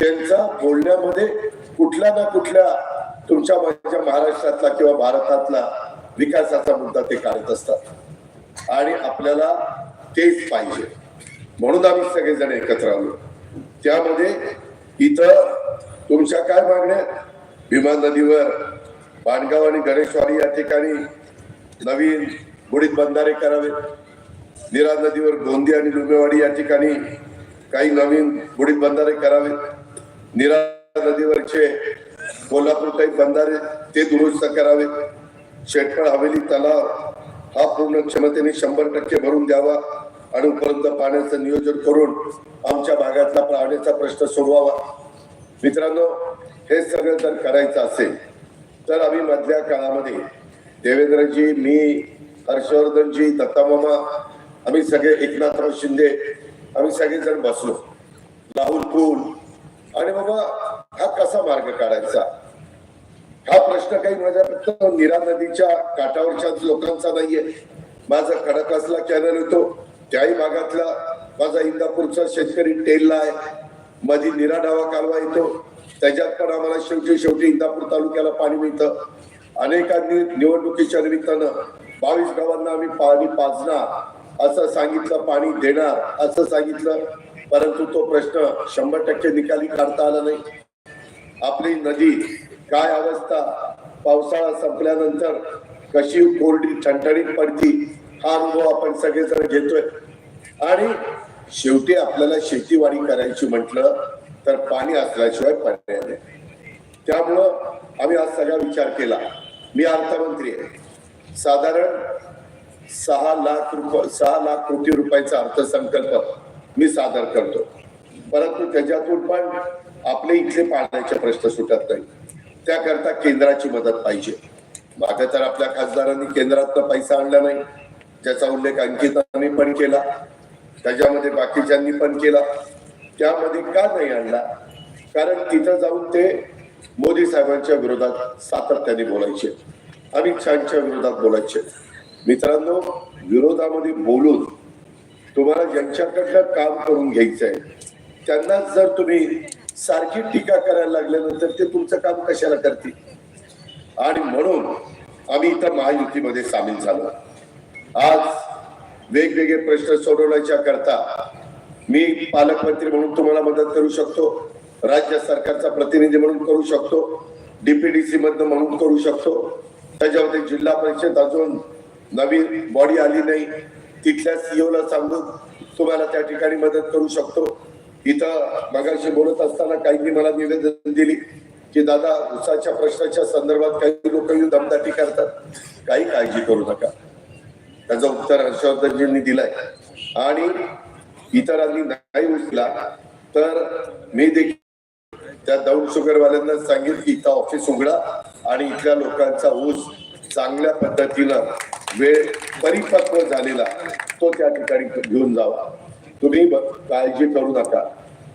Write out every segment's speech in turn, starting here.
त्यांचा बोलण्यामध्ये कुठल्या ना कुठल्या तुमच्या माझ्या महाराष्ट्रातला किंवा भारतातला विकासाचा मुद्दा ते काढत असतात. आणि आपल्याला तेच पाहिजे. म्हणून आम्ही सगळेजण एकत्र आलो. त्यामध्ये इथं तुमच्या काय मागण्या भीमा नदीवर बाणगाव आणि गणेशवाडी या ठिकाणी नवीन बुडीत बंधारे करावेत. निरा नदीवर गोंदी आणि लुमेवाडी या ठिकाणी काही नवीन बुडीत बंधारे करावेत. निरा नदीवरचे कोल्हापूर काही बंधारे ते दुरुस्त करावे. शेटफळ हवेली तलाव हा पूर्ण क्षमतेने शंभर टक्के भरून द्यावा आणि उपलब्ध पाण्याचं नियोजन करून आमच्या भागातला पाण्याचा प्रश्न सोडवावा. मित्रांनो हे सगळं जर करायचं असेल तर आम्ही मधल्या काळामध्ये देवेंद्रजी मी हर्षवर्धनजी दत्तामामा आम्ही सगळे एकनाथराव शिंदे आम्ही सगळेजण बसलो. राहुल पूल आणि बाबा हा कसा मार्ग काढायचा? हा प्रश्न काही माझ्या फक्त निरा नदीच्या काठावरच्या लोकांचा नाहीये. माझा खडकासला कॅनल येतो. त्याही भागातला माझा इंदापूरचा शेतकरी टेलला आहे. माझी निरा डावा कालवा येतो. त्याच्यात पण आम्हाला शेवटी शेवटी इंदापूर तालुक्याला पाणी मिळतं. अनेकांनी निवडणुकीच्या निमित्तानं बावीस गावांना आम्ही पाणी पाजणार असं सांगितलं पाणी देणार असं सांगितलं. परंतु तो प्रश्न शंभर टक्के निकाली काढता आला नाही. आपली नदी काय अवस्था पावसाळा संपल्यानंतर कशी कोरडी ठणठणीत पडती हा अनुभव आपण सगळेजण घेतोय. आणि शेवटी आपल्याला शेतीवाडी करायची म्हटलं तर पाणी असल्याशिवाय पर्याय नाही. त्यामुळं आम्ही आज सगळा विचार केला. मी अर्थमंत्री आहे. साधारण सहा लाख रुपये सहा लाख कोटी रुपयाचा अर्थसंकल्प मी सादर करतो. परंतु त्याच्यातून पण आपले इथले पाण्याचे प्रश्न सुटत नाही. त्याकरता केंद्राची मदत पाहिजे. मागे तर आपल्या खासदारांनी केंद्रातनं पैसा आणला नाही. ज्याचा उल्लेख अंकितांनी पण केला. त्याच्यामध्ये बाकीच्यांनी पण केला. त्यामध्ये का नाही आणला? कारण तिथं जाऊन ते मोदी साहेबांच्या विरोधात सातत्याने बोलायचे. अमित शहाच्या विरोधात बोलायचे. मित्रांनो विरोधामध्ये बोलून तुम्हाला ज्यांच्याकडनं काम करून घ्यायचं आहे त्यांनाच जर तुम्ही सारखी टीका करायला लागल्यानंतर ते तुमचं काम कशाला करतील? आणि म्हणून आम्ही इथं महायुतीमध्ये सामील झालो. आज वेगवेगळे प्रश्न सोडवण्याच्या करता मी पालकमंत्री म्हणून तुम्हाला मदत करू शकतो राज्य सरकारचा प्रतिनिधी म्हणून करू शकतो डीपीडीसी मधनं म्हणून करू शकतो. त्याच्यामध्ये जिल्हा परिषद अजून नवीन बॉडी आली नाही. तिथल्या सीओला सांगून तुम्हाला त्या ठिकाणी मदत करू शकतो. इथं मगाशी बोलत असताना काहींनी मला निवेदन दिली की दादा उसाच्या प्रश्नाच्या संदर्भात काही लोक येऊन दमदाटी करतात. काही काळजी करू नका. त्याचं उत्तर हर्षवर्धनजींनी दिलंय. आणि इतरांनी नाही उचला तर मी देखील त्या दौड शुगरवाल्यांना सांगेल की इथं ऑफिस उघडा आणि इथल्या लोकांचा ऊस चांगल्या पद्धतीनं वेळ परिपक्व झालेला तो त्या ठिकाणी घेऊन जावा. तुम्ही काळजी करू नका.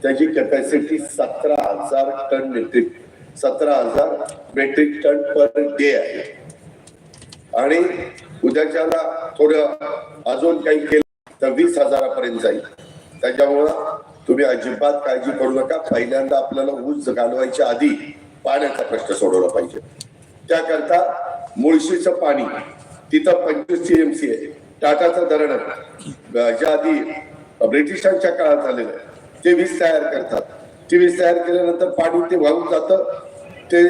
त्याची कॅपॅसिटी सतरा हजार टन मेट्रिक सतरा हजार मेट्रिक टन पर डे आहे. आणि उद्याच्याला थोडं अजून काही केलं तर वीस हजारापर्यंत जाईल. त्याच्यामुळं तुम्ही अजिबात काळजी करू नका. पहिल्यांदा आपल्याला ऊस घालवायच्या आधी पाण्याचा प्रश्न सोडवला पाहिजे. त्याकरता मुळशीचं पाणी तिथं पंचवीस सीएमसी आहे. टाटाचं धरण ज्या आधी ब्रिटिशांच्या काळात झालेलं आहे. ते वीज तयार करतात. ती वीज तयार केल्यानंतर पाणी ते वाहून जातं. ते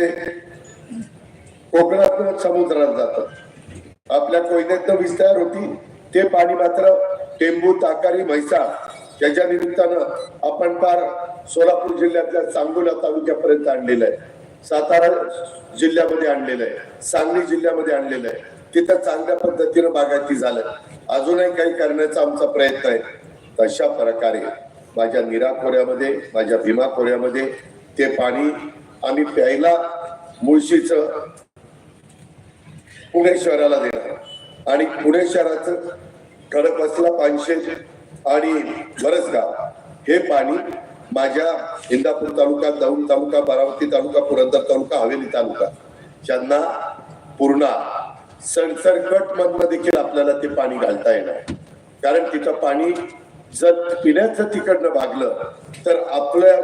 कोकणातून समुद्रात जातं. आपल्या कोयन्यातनं वीज तयार होती. ते पाणी मात्र टेंबू ताकारी म्हैसाळ त्याच्या निमित्तानं आपण पार सोलापूर जिल्ह्यातल्या सांगोला तालुक्यापर्यंत आणलेलं आहे. सातारा जिल्ह्यामध्ये आणलेलं आहे. सांगली जिल्ह्यामध्ये आणलेलं आहे. तिथं चांगल्या पद्धतीनं बागायती झालं. अजूनही काही करण्याचा आमचा प्रयत्न आहे. तशा प्रकारे माझ्या निरा खोऱ्यामध्ये माझ्या भीमा खोऱ्यामध्ये ते पाणी आम्ही प्यायला मुळशीचं पुणे शहराला देणार. आणि पुणे शहराचं खडकवासला पानशेत आणि बरसगाव हे पाणी माझ्या इंदापूर तालुका दौंड तालुका बारामती तालुका पुरंदर तालुका हवेली तालुका ज्यांना पूर्णा सणसणकट मधनं देखील आपल्याला ते पाणी घालता येणार. कारण तिथं पाणी जर पिण्याचं तिकडनं भागलं तर आपल्या